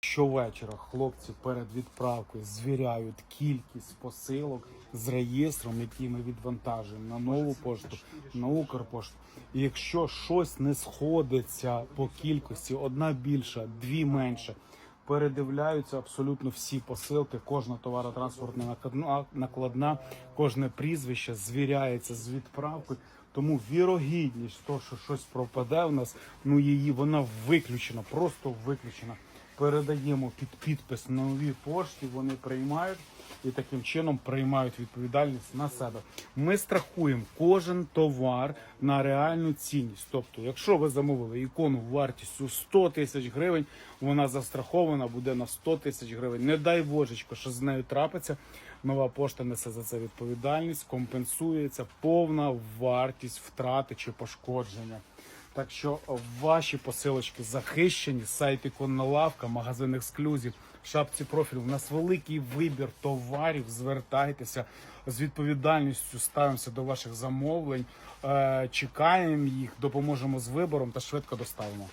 Щовечора хлопці перед відправкою звіряють кількість посилок з реєстром, який ми відвантажуємо на нову пошту, на Укрпошту. І якщо щось не сходиться по кількості, одна більша, дві менше, передивляються абсолютно всі посилки, кожна товаротранспортна накладна, кожне прізвище звіряється з відправкою. Тому вірогідність того, що щось пропаде в нас, ну її вона виключена, просто виключена. Передаємо під підпис на новій пошті, вони приймають і таким чином приймають відповідальність на себе. Ми страхуємо кожен товар на реальну цінність. Тобто, якщо ви замовили ікону вартістю 100 тисяч гривень, вона застрахована буде на 100 тисяч гривень. Не дай божечко, що з нею трапиться. Нова пошта несе за це відповідальність, компенсується повна вартість втрати чи пошкодження. Так що ваші посилочки захищені, сайт іконна лавка, магазин ексклюзів, шапці профілю. У нас великий вибір товарів. Звертайтеся з відповідальністю. Ставимося до ваших замовлень, е, чекаємо їх, допоможемо з вибором та швидко доставимо.